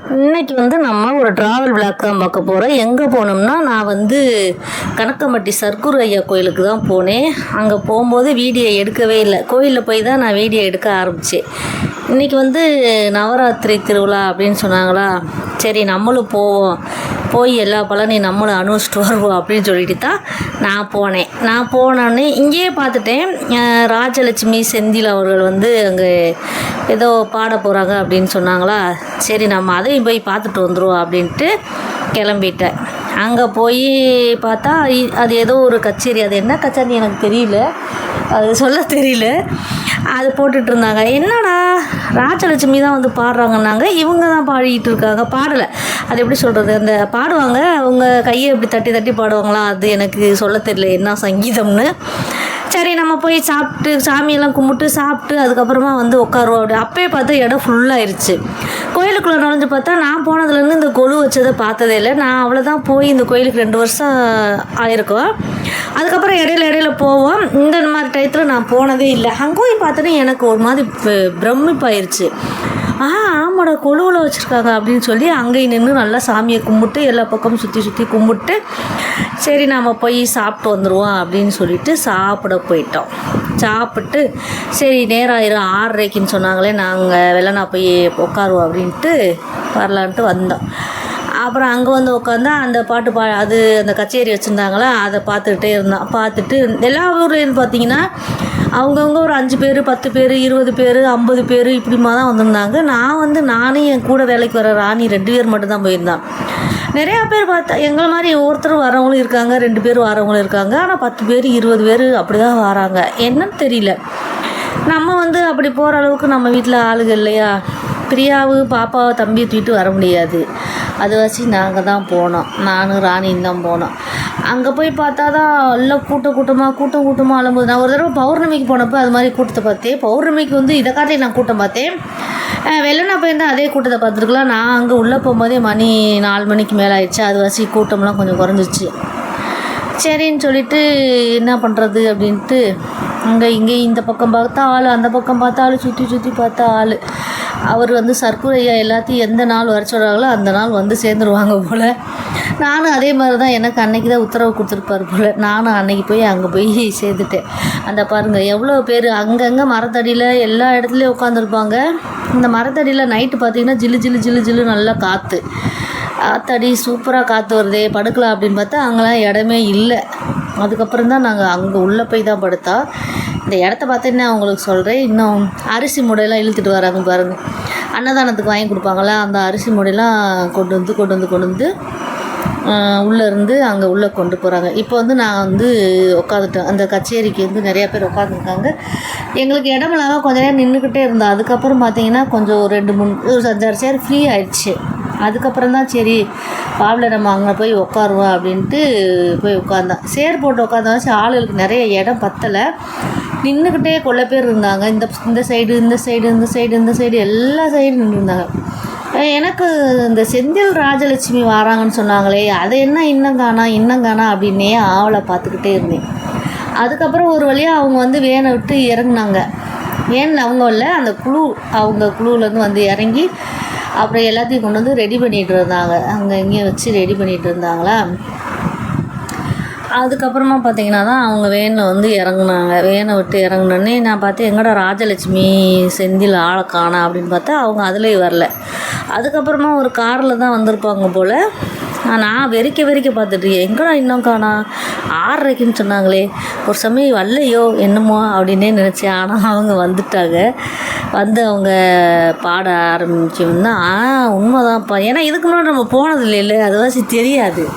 இன்னைக்கு வந்து நம்ம ஒரு ட்ராவல் விளாக் தான் பார்க்க போகிறோம் எங்கே போனோம்னா நான் வந்து கணக்கம்பட்டி சர்க்குரு ஐயா கோயிலுக்கு தான் போனேன். அங்கே போகும்போது வீடியோ எடுக்கவே இல்லை. கோயிலில் போய் தான் நான் வீடியோ எடுக்க ஆரம்பித்தேன் இன்றைக்கி வந்து நவராத்திரி திருவிழா அப்படின்னு சொன்னாங்களா? சரி நம்மளும் போவோம். போய் எல்லா பலனையும் நம்மளும் அனுஷ்டு வருவோம் அப்படின்னு சொல்லிட்டு தான் நான் போனேன். நான் போனோடனே இங்கேயே பார்த்துட்டேன். ராஜலட்சுமி செந்தில் அவர்கள் வந்து அங்கே ஏதோ பாட போகிறாங்க அப்படின்னு சொன்னாங்களா? சரி நம்ம அதையும் போய் பார்த்துட்டு வந்துடுவோம் அப்படின்ட்டு கிளம்பிட்டேன். அங்கே போய் பார்த்தா அது ஏதோ ஒரு கச்சேரி. அது என்ன கச்சேரி எனக்கு தெரியல. அது சொல்ல தெரியல. அது போட்டுட்டு இருந்தாங்க. என்னடா ராஜலட்சுமி தான் வந்து பாடுறாங்கன்னாங்க. இவங்க தான் பாடிட்டு இருக்காங்க. பாடலை. அது எப்படி சொல்கிறது அந்த பாடுவாங்க. அவங்க கையை இப்படி தட்டி தட்டி பாடுவாங்களா? அது எனக்கு சொல்ல தெரியல. என்ன சங்கீதம்னு. சரி நம்ம போய் சாப்பிட்டு சாமியெல்லாம் கும்பிட்டு சாப்பிட்டு அதுக்கப்புறமா வந்து உட்காருவோம் அப்படி. அப்பயே பார்த்தா இடம் ஃபுல்லாயிருச்சு கோயிலுக்குள்ளே நுழைஞ்சு பார்த்தா நான் போனதுலேருந்து இந்த கொலு வச்சதை பார்த்ததே இல்லை. நான் அவ்வளோதான் போய் இந்த கோயிலுக்கு ரெண்டு வருஷம் ஆயிருக்கோம். அதுக்கப்புறம் இடையில இடையில போவோம். இந்த மாதிரி டயத்தில் நான் போனதே இல்லை. அங்கே போய் பார்த்தோன்னே எனக்கு ஒரு மாதிரி ப- பிரமிப்பாயிருச்சு. ஆ ஆமாடா கொலுவில் வச்சுருக்காங்க அப்படின்னு சொல்லி அங்கேயும் நின்று நல்லா சாமியை கும்பிட்டு எல்லா பக்கமும் சுற்றி சுற்றி கும்பிட்டு சரி நாம் போய் சாப்பிட்டு வந்துடுவோம் அப்படின்னு சொல்லிட்டு சாப்பிட போயிட்டோம். சாப்பிட்டு சரி நேரம் ஆயிரும் ஆறரைக்குன்னு சொன்னாங்களே நாங்கள் வெள்ளனா போய் உட்காருவோம் அப்படின்ட்டு வரலான்ட்டு வந்தோம். அப்புறம் அங்கே வந்து உட்காந்தா அந்த பாட்டு பா அது அந்த கச்சேரி வச்சுருந்தாங்களா அதை பார்த்துக்கிட்டே இருந்தோம் பார்த்துட்டு எல்லா ஊர்லேயும் பார்த்தீங்கன்னா அவங்கவுங்க ஒரு அஞ்சு பேர் பத்து பேர் இருபது பேர் ஐம்பது பேர் இப்படிமா தான் வந்திருந்தாங்க. நான் வந்து நானும் என் கூட வேலைக்கு வர ராணி ரெண்டு பேர் மட்டும்தான் போயிருந்தேன். நிறையா பேர் பார்த்தா எங்களை மாதிரி ஒருத்தர் வரவங்களும் இருக்காங்க ரெண்டு பேர் வரவங்களும் இருக்காங்க. ஆனால் பத்து பேர் இருபது பேர் அப்படி தான் வராங்க. என்னன்னு தெரியல. நம்ம வந்து அப்படி போகிற அளவுக்கு நம்ம வீட்டில் ஆளுகள் இல்லையா? பிரியாவு பாப்பாவை தம்பியை தூக்கிட்டு வர முடியாது. அது வச்சு நாங்கள் தான் போனோம். நானும் ராணியும் தான் போனோம். அங்கே போய் பார்த்தா தான் எல்லாம் கூட்டம் கூட்டமாக கூட்டம் கூட்டமாக அழும்போது நான் ஒரு தடவை பௌர்ணமிக்கு போனப்போ அது மாதிரி கூட்டத்தை பார்த்தேன். பௌர்ணமிக்கு வந்து இதை காட்டி நான் கூட்டம் பார்த்தேன். வெள்ளனா போயிருந்தால் அதே கூட்டத்தை பார்த்துருக்கலாம். நான் அங்கே உள்ளே போகும்போதே மணி நாலு மணிக்கு மேலே ஆயிடுச்சு. அது வச்சு கூட்டம்லாம் கொஞ்சம் குறைஞ்சிச்சு சரின்னு சொல்லிட்டு என்ன பண்ணுறது அப்படின்ட்டு அங்கே இங்கே இந்த பக்கம் பார்த்தா ஆள் அந்த பக்கம் பார்த்தா ஆள் சுற்றி சுற்றி பார்த்தா ஆள். அவர் வந்து சர்க்குரையா எல்லாத்தையும் எந்த நாள் வர சொல்கிறாங்களோ அந்த நாள் வந்து சேர்ந்துருவாங்க போல். நானும் அதே மாதிரி தான் எனக்கு அன்னைக்கு தான் உத்தரவு கொடுத்துருப்பாரு போல். நானும் அன்னைக்கு போய் அங்கே போய் சேர்ந்துட்டேன். அந்த பாருங்கள் எவ்வளோ பேர் அங்கங்கே மரத்தடியில் எல்லா இடத்துலையும் உட்காந்துருப்பாங்க இந்த மரத்தடியில் நைட்டு பார்த்தீங்கன்னா ஜிலு ஜிலு ஜிலு ஜிலு நல்லா காற்று ஆத்தாடி சூப்பராக காற்று வருதே படுக்கலாம் அப்படின்னு பார்த்தா அங்கெல்லாம் இடமே இல்லை. அதுக்கப்புறம் தான் நாங்கள் அங்கே உள்ளே போய் தான் படுத்தா இந்த இடத்த பார்த்தீங்கன்னா அவங்களுக்கு சொல்கிறேன் இன்னும் அரிசி மூடையெல்லாம் இழுத்துட்டு வராங்க பாருங்கள் அன்னதானத்துக்கு வாங்கி கொடுப்பாங்களா அந்த அரிசி மூடையெல்லாம் கொண்டு வந்து கொண்டு வந்து கொண்டு வந்து உள்ளே இருந்து அங்கே உள்ளே கொண்டு போகிறாங்க இப்போ வந்து நான் வந்து உட்காந்துட்டேன் அந்த கச்சேரிக்கு வந்து நிறையா பேர் உட்காந்துருக்காங்க எங்களுக்கு இடமில்லாம கொஞ்ச நேரம் நின்றுக்கிட்டே இருந்தோம் அதுக்கப்புறம் பார்த்தீங்கன்னா கொஞ்சம் ஒரு ரெண்டு மூணு ஒரு அஞ்சாறு சேர் ஃப்ரீ ஆயிடுச்சு. அதுக்கப்புறம் தான் சரி பாவில் நம்ம அங்கே போய் உட்காருவோம் அப்படின்ட்டு போய் உட்காந்தான் சேர் போட்டு உட்காந்தாச்சு ஆளுகளுக்கு நிறைய இடம் பத்தலை. நின்றுக்கிட்டே கொள்ள பேர் இருந்தாங்க. இந்த இந்த சைடு இந்த சைடு இந்த சைடு இந்த சைடு எல்லா சைடும் நின்றுருந்தாங்க எனக்கு இந்த செந்தில் ராஜலட்சுமி வராங்கன்னு சொன்னாங்களே அதை என்ன இன்னும் காணா இன்னும் காணா அப்படின்னே ஆவலை பார்த்துக்கிட்டே இருந்தேன். அதுக்கப்புறம் ஒரு வழியாக அவங்க வந்து வேனை விட்டு இறங்குனாங்க. ஏன்னு அவங்க இல்லை அந்த குழு அவங்க குழுவிலேருந்து வந்து இறங்கி அப்புறம் எல்லாத்தையும் கொண்டு வந்து ரெடி பண்ணிகிட்டு இருந்தாங்க. அங்கே இங்கேயும் வச்சு ரெடி பண்ணிகிட்டு இருந்தாங்களா? அதுக்கப்புறமா பார்த்தீங்கன்னா தான் அவங்க வேனில் வந்து இறங்குனாங்க. வேனை விட்டு இறங்குனோடனே நான் பார்த்தேன் எங்கடா ராஜலட்சுமி செந்தில் ஆளை காணா அப்படின்னு பார்த்தா அவங்க அதுலேயும் வரல. அதுக்கப்புறமா ஒரு காரில் தான் வந்திருப்பாங்க போல். நான் வெறிக்க வெறிக்க பார்த்துட்டு எங்கடா இன்னும் காணா? ஆறரைக்குன்னு சொன்னாங்களே. ஒரு சமயம் வரலையோ என்னமோ அப்படின்னே நினச்சேன். ஆனால் அவங்க வந்துட்டாங்க. வந்து அவங்க பாட ஆரம்பிச்சோம்னா ஆ உண்மைதான்ப்பா. ஏன்னா இதுக்கு முன்னாடி நம்ம போனது இல்லைல்ல அதுவாசி தெரியாது.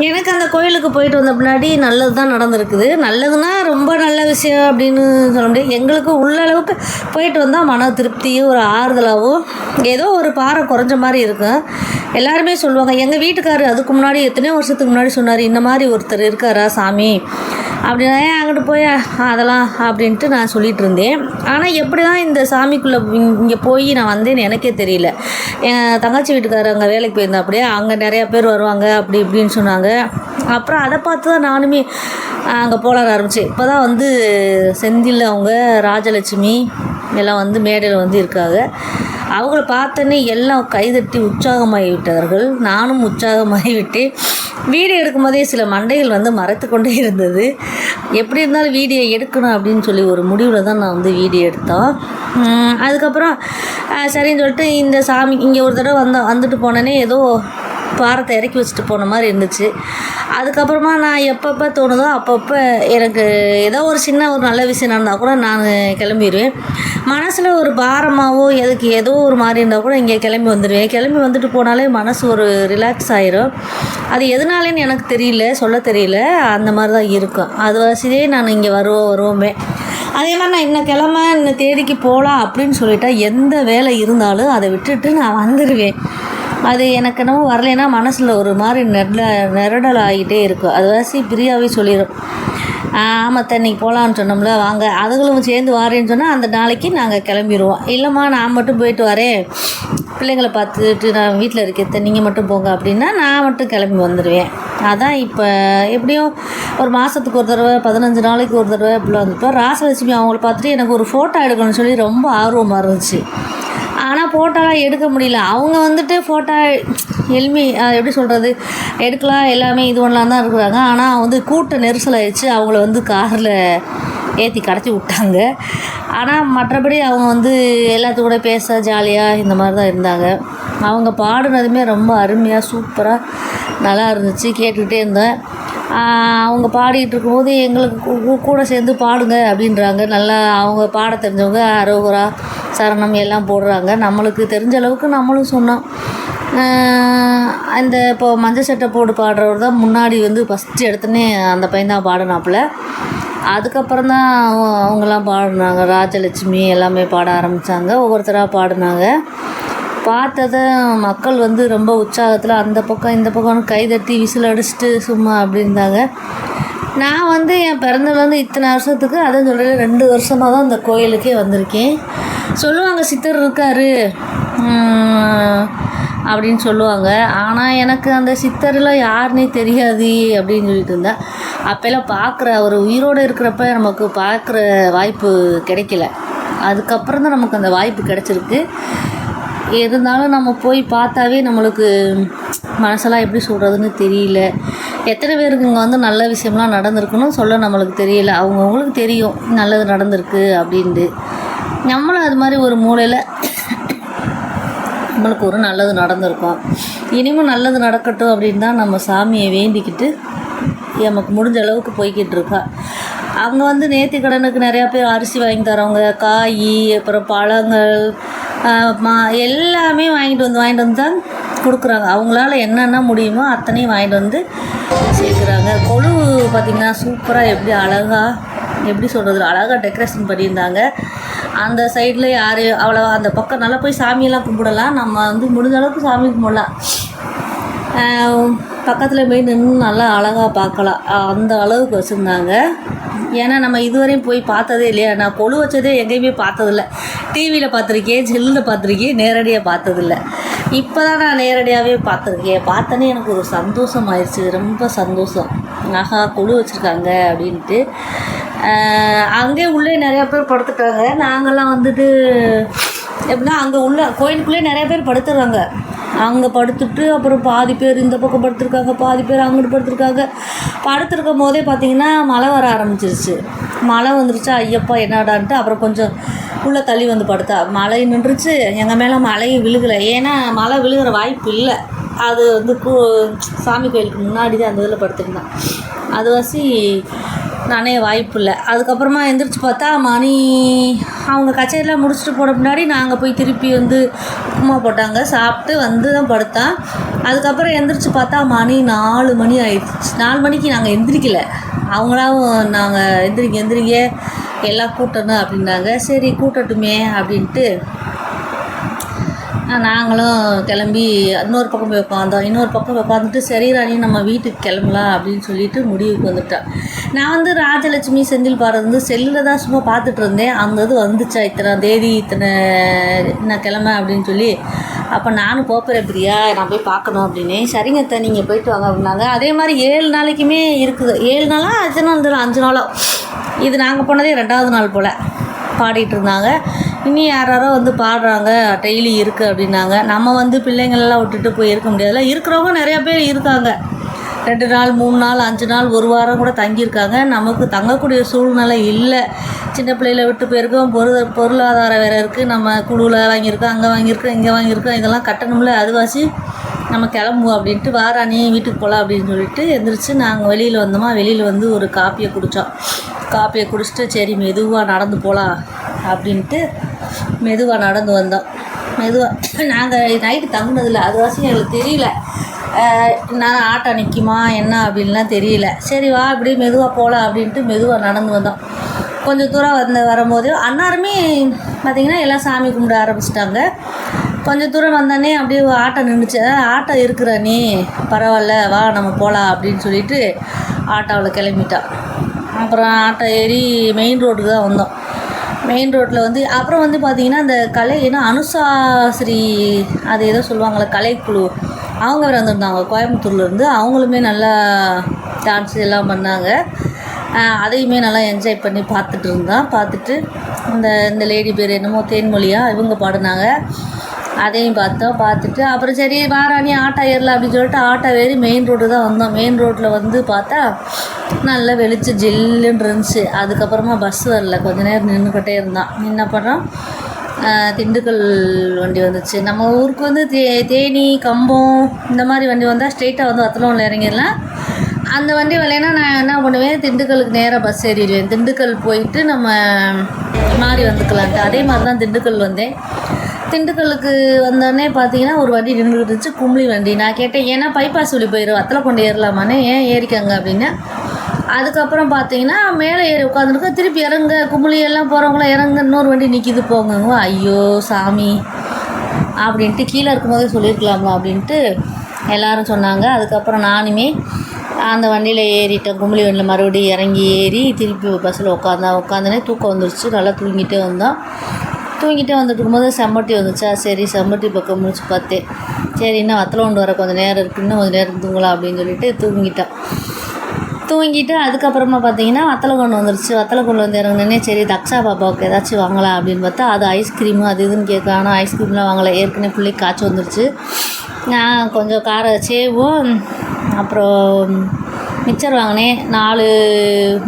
எனக்கு அந்த கோயிலுக்கு போயிட்டு வந்த பின்னாடி நல்லது தான் நடந்திருக்குது. நல்லதுன்னா ரொம்ப நல்ல விஷயம் அப்படின்னு சொல்ல முடியாது. எங்களுக்கு உள்ள அளவுக்கு போயிட்டு வந்தால் மன திருப்தியும் ஒரு ஆறுதலாகவும் ஏதோ ஒரு பாறை குறைஞ்ச மாதிரி இருக்கும். எல்லாருமே சொல்லுவாங்க எங்கள் வீட்டுக்காரர் அதுக்கு முன்னாடி எத்தனையோ வருஷத்துக்கு முன்னாடி சொன்னார் இந்த மாதிரி ஒருத்தர் இருக்காரா சாமி? அப்படின்னா "ஏன் அங்கிட்டு போய்? அதெல்லாம் அப்படின்ட்டு நான் சொல்லிட்டு இருந்தேன். ஆனால் எப்படி தான் இந்த சாமிக்குள்ளே இங்கே போய் நான் வந்தேன்னு எனக்கே தெரியல. என் தங்கச்சி வீட்டுக்காரர் அங்கே வேலைக்கு போயிருந்தா அப்படியே அங்கே நிறையா பேர் வருவாங்க அப்படி இப்படின்னு சொன்னாங்க. அப்புறம் அதை பார்த்து தான் நானுமே அங்கே போல ஆரம்பித்தேன் இப்போ தான் வந்து செந்தில் அவங்க ராஜலட்சுமி எல்லாம் வந்து மேடையில் வந்து இருக்காங்க. அவங்கள பார்த்தோன்னே எல்லாம் கைதட்டி உற்சாகமாகி விட்டார்கள் நானும் உற்சாகமாகி விட்டேன் வீடியோ எடுக்கும்போதே சில மண்டைகள் வந்து மறைத்து கொண்டே இருந்தது. எப்படி இருந்தாலும் வீடியோ எடுக்கணும் அப்படின்னு சொல்லி ஒரு முடிவில் தான் நான் வந்து வீடியோ எடுத்தோம். அதுக்கப்புறம் சரின்னு சொல்லிட்டு இந்த சாமி இங்கே ஒரு தடவை வந்த வந்துட்டு போனேனே ஏதோ பாரத்தை இறக்கி வச்சுட்டு போன மாதிரி இருந்துச்சு. அதுக்கப்புறமா நான் எப்பப்போ தோணுதோ அப்பப்போ எனக்கு ஏதோ ஒரு சின்ன ஒரு நல்ல விஷயம் நடந்தால் கூட நான் கிளம்பிடுவேன் மனசில் ஒரு பாரமாகவோ எதுக்கு ஏதோ ஒரு மாதிரி இருந்தால் கூட இங்கே கிளம்பி வந்துடுவேன் கிளம்பி வந்துட்டு போனாலே மனசு ஒரு ரிலாக்ஸ் ஆயிரும். அது எதனாலேன்னு எனக்கு தெரியல சொல்ல தெரியல. அந்த மாதிரி தான் இருக்கும். அது வசதியே நான் இங்கே வருவோம் வருவோமே. அதே மாதிரி நான் இன்ன கிழமை இன்ன தேதிக்கு போகலாம் அப்படின்னு சொல்லிட்டா எந்த வேலை இருந்தாலும் அதை விட்டுட்டு நான் வந்துடுவேன் அது எனக்கு என்னமோ வரலைன்னா மனசில் ஒரு மாதிரி நெருட நெருடல் ஆகிட்டே இருக்கும். அது வாசி பிரியாவே சொல்லிடும் ஆமாம் தன்னைக்கு போகலான்னு சொன்னோம்ல வாங்க. அதுகளும் சேர்ந்து வாரேன்னு சொன்னால் அந்த நாளைக்கு நாங்கள் கிளம்பிடுவோம் இல்லைம்மா நான் மட்டும் போயிட்டு வரேன். பிள்ளைங்களை பார்த்துட்டு நான் வீட்டில் இருக்கிறத நீங்கள் மட்டும் போங்க அப்படின்னா நான் மட்டும் கிளம்பி வந்துடுவேன் அதான் இப்போ எப்படியும் ஒரு மாதத்துக்கு ஒரு தடவை பதினஞ்சு நாளைக்கு ஒரு தடவை இப்படிலாம் வந்துப்போம் ராசலட்சுமி அவங்கள பார்த்துட்டு எனக்கு ஒரு ஃபோட்டோ எடுக்கணும்னு சொல்லி ரொம்ப ஆர்வமாக இருந்துச்சு. ஆனால் ஃபோட்டோலாம் எடுக்க முடியல. அவங்க வந்துட்டு ஃபோட்டோ எளிமை எப்படி சொல்கிறது எடுக்கலாம் எல்லாமே இது பண்ணலாம் தான் இருக்கிறாங்க. ஆனால் வந்து கூட்ட நெரிசல் ஆயிடுச்சு. அவங்கள வந்து காரில் ஏற்றி கடத்தி விட்டாங்க. ஆனால் மற்றபடி அவங்க வந்து எல்லாத்து கூட பேச ஜாலியாக இந்த மாதிரி தான் இருந்தாங்க. அவங்க பாடுனதுமே ரொம்ப அருமையாக சூப்பராக நல்லா இருந்துச்சு. கேட்டுக்கிட்டே இருந்தேன். அவங்க பாடிட்டு இருக்கும்போது எங்களுக்கு கூட சேர்ந்து பாடுங்க அப்படின்றாங்க. நல்லா அவங்க பாட தெரிஞ்சவங்க அரோகரா சரணம் எல்லாம் போடுறாங்க. நம்மளுக்கு தெரிஞ்ச அளவுக்கு நம்மளும் சொன்னோம். இந்த அந்த இப்போ மஞ்சள் சட்டை போட்டு பாடுறவர் தான் முன்னாடி வந்து ஃபஸ்ட்டு எடுத்தோன்னே அந்த பையன் தான் பாடினாப்புல. அதுக்கப்புறம் தான் அவங்கெல்லாம் பாடினாங்க. ராஜலட்சுமி எல்லாமே பாட ஆரம்பித்தாங்க ஒவ்வொருத்தராக பாடினாங்க. பார்த்ததும் மக்கள் வந்து ரொம்ப உற்சாகத்தில் அந்த பக்கம் இந்த பக்கம் கைதட்டி விசில் அடிச்சுட்டு சும்மா அப்படின்னாங்க நான் வந்து என் பிறந்ததுலேருந்து இத்தனை வருஷத்துக்கு அதை சொல்கிறேன் ரெண்டு வருஷமாக தான் இந்த கோயிலுக்கே வந்திருக்கேன். சொல்லுவாங்க சித்தர் இருக்காரு. அப்படின்னு சொல்லுவாங்க. ஆனால் எனக்கு அந்த சித்தர்லாம் யாருன்னே தெரியாது அப்படின்னு சொல்லிட்டு இருந்தேன் அப்போல்லாம் பார்க்குற அவர் உயிரோடு இருக்கிறப்ப நமக்கு பார்க்குற வாய்ப்பு கிடைக்கல. அதுக்கப்புறம் தான் நமக்கு அந்த வாய்ப்பு கிடச்சிருக்கு. இருந்தாலும் நம்ம போய் பார்த்தாவே நம்மளுக்கு மனசெல்லாம் எப்படி சொல்கிறதுன்னு தெரியல. எத்தனை பேருக்கு இங்கே வந்து நல்ல விஷயம்லாம் நடந்திருக்குன்னு சொல்ல நம்மளுக்கு தெரியல. அவங்கவுங்களுக்கு தெரியும் நல்லது நடந்திருக்கு அப்படின்ட்டு. நம்மளும் அது மாதிரி ஒரு மூலையில் நம்மளுக்கு ஒரு நல்லது நடந்திருக்கும். இனிமேல் நல்லது நடக்கட்டும் அப்படின்னு தான் நம்ம சாமியை வேண்டிக்கிட்டு நமக்கு முடிஞ்ச அளவுக்கு போய்கிட்டு இருக்கா. அங்கே வந்து நேர்த்தி கடனுக்கு நிறையா பேர் அரிசி வாங்கி தரவங்க காய் அப்புறம் பழங்கள் எல்லாமே வாங்கிட்டு வந்து வாங்கிட்டு வந்து தான் கொடுக்குறாங்க. அவங்களால என்னென்ன முடியுமோ அத்தனையும் வாங்கிட்டு வந்து சேர்க்குறாங்க. கொழு பார்த்திங்கன்னா சூப்பராக எப்படி அழகாக எப்படி சொல்கிறது அழகாக டெக்கரேஷன் பண்ணியிருந்தாங்க. அந்த சைடில் யார் அவ்வளோ அந்த பக்கம் நல்லா போய் சாமியெல்லாம் கும்பிடலாம். நம்ம வந்து முடிஞ்ச அளவுக்கு சாமி கும்பிடலாம். பக்கத்தில் போய் நின்று நல்லா அழகாக பார்க்கலாம் அந்த அளவுக்கு வச்சுருந்தாங்க. ஏன்னா நம்ம இதுவரையும் போய் பார்த்ததே இல்லையா? நான் கொழு வச்சதே எங்கேயுமே பார்த்ததில்ல. டிவியில் பார்த்துருக்கேன் செல்லில் பார்த்துருக்கேன் நேரடியாக பார்த்ததில்ல. இப்போ தான் நான் நேரடியாகவே பார்த்துருக்கேன். பார்த்தோன்னே எனக்கு ஒரு சந்தோஷம் ஆயிடுச்சு. ரொம்ப சந்தோஷம். ஆஹா கொழு வச்சுருக்காங்க அப்படின்ட்டு. அங்கே உள்ளே நிறையா பேர் படுத்துட்டாங்க. நாங்கள்லாம் வந்துட்டு எப்படின்னா அங்கே உள்ள கோயிலுக்குள்ளே நிறையா பேர் படுத்துடுறாங்க அங்கே படுத்துட்டு அப்புறம் பாதி பேர் இந்த பக்கம் படுத்துருக்காங்க பாதி பேர் அங்கிட்டு படுத்துருக்காங்க. படுத்துருக்கும் போதே பார்த்தீங்கன்னா மழை வர ஆரம்பிச்சிருச்சு. மழை வந்துருச்சு ஐயப்பா என்னடான்ட்டு அப்புறம் கொஞ்சம் உள்ளே தள்ளி வந்து படுத்தா. மழை நின்றுச்சு எங்கள் மேலே மழையும் விழுகலை. ஏன்னா மழை விழுகிற வாய்ப்பு இல்லை. அது வந்து கூ சாமி கோயிலுக்கு முன்னாடி தான் அந்த இதில் படுத்துருந்தேன். அதுவாசி நானே வாய்ப்பு இல்லை. அதுக்கப்புறமா எந்திரிச்சு பார்த்தா மணி அவங்க கச்சேரிலாம் முடிச்சுட்டு போன பின்னாடி நாங்கள் போய் திருப்பி வந்து உப்புமா போட்டாங்க. சாப்பிட்டு வந்து தான் படுத்தேன். அதுக்கப்புறம் எந்திரிச்சு பார்த்தா மணி நாலு மணி ஆயிடுச்சு. நாலு மணிக்கு நாங்கள் எந்திரிக்கல. அவங்களாவும் நாங்கள் எந்திரிங்க எந்திரிங்க எல்லாம் கூட்டணும் அப்படின்னாங்க. சரி கூட்டட்டுமே அப்படின்ட்டு நாங்களும் கிளம்பி இன்னொரு பக்கம் போய் உட்காந்தோம் இன்னொரு பக்கம் உட்காந்துட்டு சரி ராணி நம்ம வீட்டுக்கு கிளம்பலாம் அப்படின்னு சொல்லிட்டு முடிவுக்கு வந்துட்டேன் நான் வந்து ராஜலட்சுமி செந்தில் பாடுறது வந்து செல்லில் தான் சும்மா பார்த்துட்டு இருந்தேன். அந்த இது வந்துச்சா இத்தனை தேதி இத்தனை என்ன கிளம்ப அப்படின்னு சொல்லி. அப்போ நானும் போப்பேன் பிரியா நான் போய் பார்க்கணும் அப்படின்னு சரிங்க அத்தை நீங்கள் போயிட்டு வாங்க அப்படின்னாங்க. அதே மாதிரி ஏழு நாளைக்குமே இருக்குது. ஏழு நாளாக அஞ்சு நாள் அஞ்சு நாளோ. இது நாங்கள் போனதே ரெண்டாவது நாள் போல் பாடிட்டு இருந்தாங்க. இனி யார் யாரோ வந்து பாடுறாங்க டெய்லி இருக்குது அப்படின்னாங்க. நம்ம வந்து பிள்ளைங்களெல்லாம் விட்டுட்டு போய் இருக்க முடியாதுல்ல இருக்கிறவங்க நிறையா பேர் இருக்காங்க. ரெண்டு நாள் மூணு நாள் அஞ்சு நாள் ஒரு வாரம் கூட தங்கியிருக்காங்க. நமக்கு தங்கக்கூடிய சூழ்நிலை இல்லை. சின்ன பிள்ளையில விட்டு போயிருக்கோம். பொருள் பொருளாதாரம் வேறு இருக்குது நம்ம குழுவில் வாங்கியிருக்கோம் அங்கே வாங்கியிருக்கோம் இங்கே வாங்கியிருக்கோம். இதெல்லாம் கட்டணும்ல அதுவாசி நம்ம கிளம்புவோம் அப்படின்ட்டு வாரா நீ வீட்டுக்கு போகலாம் அப்படின்னு சொல்லிட்டு எந்திரிச்சு நாங்கள் வெளியில் வந்தோமா வெளியில் வந்து ஒரு காப்பியை குடித்தோம் காப்பியை குடிச்சிட்டு சரி மெதுவாக நடந்து போகலாம் அப்படின்ட்டு மெதுவாக நடந்து வந்தோம். மெதுவாக நாங்கள் நைட்டு தங்கினதில்ல அது வசதி எங்களுக்கு தெரியல. நான் ஆட்டோ நிற்குமா என்ன அப்படின்லாம் தெரியல. சரி வா அப்படி மெதுவாக போகலாம் அப்படின்ட்டு மெதுவாக நடந்து வந்தோம். கொஞ்சம் தூரம் வந்து வரும்போது அன்னாருமே பார்த்திங்கன்னா எல்லாம் சாமி கும்பிட ஆரம்பிச்சிட்டாங்க. கொஞ்சம் தூரம் வந்தானே அப்படியே ஆட்டோ நின்றுச்சு ஆட்டோ இருக்கிற நீ பரவாயில்ல வா நம்ம போகலாம் அப்படின்னு சொல்லிட்டு ஆட்டோவில் கிளம்பிட்டான் அப்புறம் ஆட்டோ ஏறி மெயின் ரோட்டுக்கு தான் வந்தோம். மெயின் ரோட்டில் வந்து அப்புறம் வந்து பார்த்திங்கன்னா அந்த கலை ஏன்னா அனுசாஸ்ரீ அது ஏதோ சொல்லுவாங்களே கலைக்குழு. அவங்க வேறு வந்திருந்தாங்க. கோயம்புத்தூர்லேருந்து. அவங்களுமே நல்லா டான்ஸ் எல்லாம் பண்ணாங்க. அதையுமே நல்லா என்ஜாய் பண்ணி பார்த்துட்டு இருந்தான் பார்த்துட்டு இந்த இந்த லேடி பேர் என்னமோ தேன்மொழியாக இவங்க பாடினாங்க. அதையும் பார்த்தோம் பார்த்துட்டு அப்புறம் சரி வாராணி ஆட்டோ ஏறலாம் அப்படின்னு சொல்லிட்டு ஆட்டோ ஏறி மெயின் ரோடு தான் வந்தோம். மெயின் ரோட்டில் வந்து பார்த்தா நல்லா வெளிச்சு ஜில்லுன்னு இருந்துச்சு. அதுக்கப்புறமா பஸ் வரல. கொஞ்ச நேரம் நின்றுக்கிட்டே இருந்தான். என்ன பண்ணுறோம் திண்டுக்கல் வண்டி வந்துச்சு. நம்ம ஊருக்கு வந்து தே தேனி கம்பம் இந்த மாதிரி வண்டி வந்தால் ஸ்ட்ரெயிட்டாக வந்து வத்தலூரில் இறங்கிடலாம். அந்த வண்டி வரலைன்னா நான் என்ன பண்ணுவேன்? திண்டுக்கலுக்கு நேராக பஸ் ஏறிடுவேன். திண்டுக்கல் போயிட்டு நம்ம மாறி வந்துக்கலான்ட்டு அதே மாதிரி தான் திண்டுக்கல் வந்தேன். திண்டுக்கலுக்கு வந்தோடனே பார்த்தீங்கன்னா ஒரு வண்டி நின்றுட்டு இருந்துச்சு கும்ளி வண்டி. நான் கேட்டேன் ஏன்னா பைபாஸ் வழி போயிடும் அத்தலை கொண்டு ஏறலாமான்னு ஏன் ஏறிக்கங்க? அப்படின்னு. அதுக்கப்புறம் பார்த்தீங்கன்னா மேலே ஏறி உட்காந்துருக்கோம் திருப்பி இறங்க கும்ளி எல்லாம் போகிறவங்களாம் இறங்க இன்னொரு வண்டி நிற்கிது போங்க ஐயோ சாமி அப்படின்ட்டு கீழே இருக்கும்போதே சொல்லியிருக்கலாமா அப்படின்ட்டு எல்லாரும் சொன்னாங்க. அதுக்கப்புறம் நானுமே அந்த வண்டியில் ஏறிட்டேன். கும்பலி வண்டியில் மறுபடியும் இறங்கி ஏறி திருப்பி பஸ்ஸில் உட்காந்தா உட்காந்தனே தூக்கம் வந்துருச்சு. நல்லா தூங்கிட்டே வந்தோம். தூங்கிட்டே வந்துட்டு இருக்கும்போது செம்மட்டி வந்துச்சா? சரி செம்மட்டி பக்கம் முடிச்சு பார்த்தேன். சரி இன்னும் வத்தலை கொண்டு வர கொஞ்சம் நேரம் இருக்குது இன்னும் கொஞ்சம் நேரம் தூங்கலாம் அப்படின்னு சொல்லிட்டு தூங்கிட்டேன். தூங்கிட்டு அதுக்கப்புறமா பார்த்தீங்கன்னா வத்தலை கொண்டு வந்துருச்சு. வத்தலை கொண்டு வந்து இறங்கினே சரி தக்ஷா பாப்பாவுக்கு ஏதாச்சும் வாங்கலாம் அப்படின்னு பார்த்தா அது ஐஸ்கிரீமு அது இதுன்னு கேட்க ஆனால் ஐஸ்கிரீம்லாம் வாங்கலை. ஏற்கனவே பிள்ளைக்கு காய்ச்சி வந்துருச்சு. நான் கொஞ்சம் கார சேவும் அப்புறம் மிச்சர் வாங்கினேன். நாலு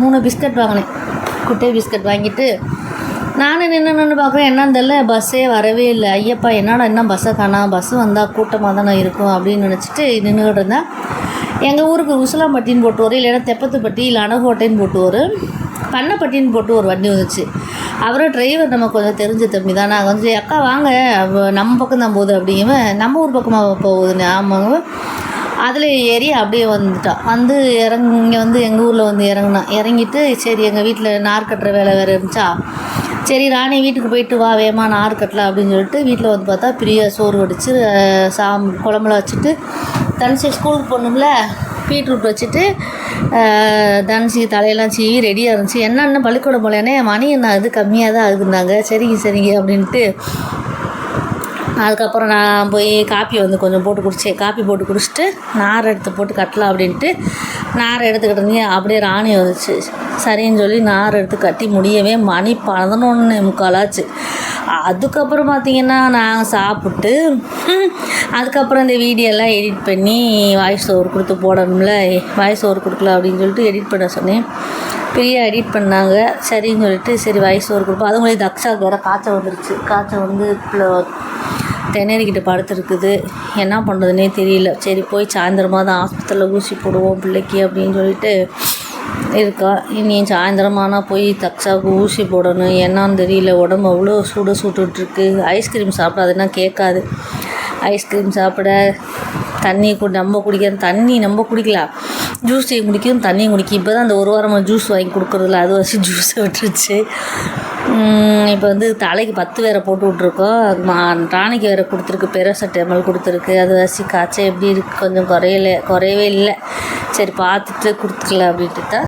மூணு பிஸ்கட் வாங்கினேன். குட்டை பிஸ்கட் வாங்கிட்டு நானும் நின்று நின்று பார்க்குறேன். என்னன்னு தெரில பஸ்ஸே வரவே இல்லை. ஐயப்பா என்னடா இன்னும் பஸ்ஸை காணா? பஸ்ஸு வந்தால் கூட்டமாக தானே இருக்கும் அப்படின்னு நினச்சிட்டு நின்றுக்கிட்டு இருந்தேன். எங்கள் ஊருக்கு உசிலாம்பட்டின்னு போட்டு வரும் இல்லைன்னா தெப்பத்துப்பட்டி இல்லை அணகோட்டைன்னு போட்டு வரும் பண்ணப்பட்டின்னு போட்டு ஒரு வண்டி வந்துச்சு. அவரோட டிரைவர் நம்ம கொஞ்சம் தெரிஞ்ச தம்பி தான். நான் வந்து அக்கா வாங்க. நம்ம பக்கம் தான் போகுது அப்படிங்குவேன் நம்ம ஊர் பக்கமாக போகுதுன்னு. ஆமாங்க. அதில் ஏறி அப்படியே வந்துட்டான் வந்து இறங்க இங்கே வந்து எங்கள் ஊரில் வந்து இறங்குனான் இறங்கிட்டு சரி எங்கள் வீட்டில் நார் கட்டுற வேலை வேறு இருந்துச்சா? சரி ராணி வீட்டுக்கு போயிட்டு வா வேமா நார் கட்டலாம் அப்படின்னு சொல்லிட்டு வீட்டில் வந்து பார்த்தா பிரியா சோறு வடித்து சாம் குழம்புல வச்சுட்டு தனுஷி ஸ்கூலுக்கு போகணும்ல பீட்ரூட் வச்சுட்டு தனிச்சு தலையெல்லாம் சீவி ரெடியாக இருந்துச்சு. என்னென்ன பள்ளிக்கூடம் போலேன்னே மணி என்ன இது கம்மியாக தான் இருந்தாங்க சரிங்க சரிங்க அப்படின்ட்டு. அதுக்கப்புறம் நான் போய் காப்பி வந்து கொஞ்சம் போட்டு குடித்தேன் காப்பி போட்டு குடிச்சிட்டு நார் எடுத்து போட்டு கட்டலாம் அப்படின்ட்டு நார் எடுத்துக்கிட்டு இருந்தேன். அப்படியே ராணி வந்துச்சு. சரின்னு சொல்லி நார் எடுத்து கட்டி முடியவே மணி பதினொன்று முக்காலாச்சு. அதுக்கப்புறம் பார்த்தீங்கன்னா நாங்கள் சாப்பிட்டு அதுக்கப்புறம் இந்த வீடியோலாம் எடிட் பண்ணி வாய்ஸ் ஓவர் கொடுத்து போடணும்ல வாய்ஸ் ஓவர் கொடுக்கல அப்படின்னு சொல்லிட்டு எடிட் பண்ண சொன்னேன். பிரியா எடிட் பண்ணாங்க. சரின்னு சொல்லிட்டு சரி வாய்ஸ் ஓவர் கொடுப்போம். அதுங்களே தக்ஷாவுக்கு வேறு காய்ச்சல் வந்துருச்சு. காய்ச்சல் வந்து திணறிக்கிட்டு படுத்துருக்குது. என்ன பண்ணுறதுனே தெரியல. சரி போய் சாயந்தரமாக தான் ஹாஸ்பிட்டலில் ஊசி போடுவோம் பிள்ளைக்கு அப்படின்னு சொல்லிட்டு இருக்கா? இனி சாயந்தரமானா போய் தக்ஷாவுக்கு ஊசி போடணும். என்னான்னு தெரியல. உடம்பு அவ்வளோ சூட சுட்டுட்ருக்கு. ஐஸ்கிரீம் சாப்பிடாதுன்னா கேட்காது. ஐஸ்கிரீம் சாப்பிட தண்ணி கு நம்ம குடிக்கிற தண்ணி நம்ம குடிக்கலாம் ஜூஸையும் குடிக்கும் தண்ணியும் குடிக்கும். இப்போ தான் அந்த ஒரு வாரமாக ஜூஸ் வாங்கி கொடுக்குறதில்ல அது வச்சு ஜூஸை விட்டுருச்சு. இப்போ வந்து தலைக்கு பத்து வேற போட்டு விட்ருக்கோம் டானிக்கு வேற கொடுத்துருக்கு. பெரோசட்டமல் கொடுத்துருக்கு. அது வச்சு காய்ச்சல் எப்படி இருக்கு? கொஞ்சம் குறையல குறையவே இல்லை. சரி பார்த்துட்டு கொடுத்துக்கலாம் அப்படின்ட்டு தான்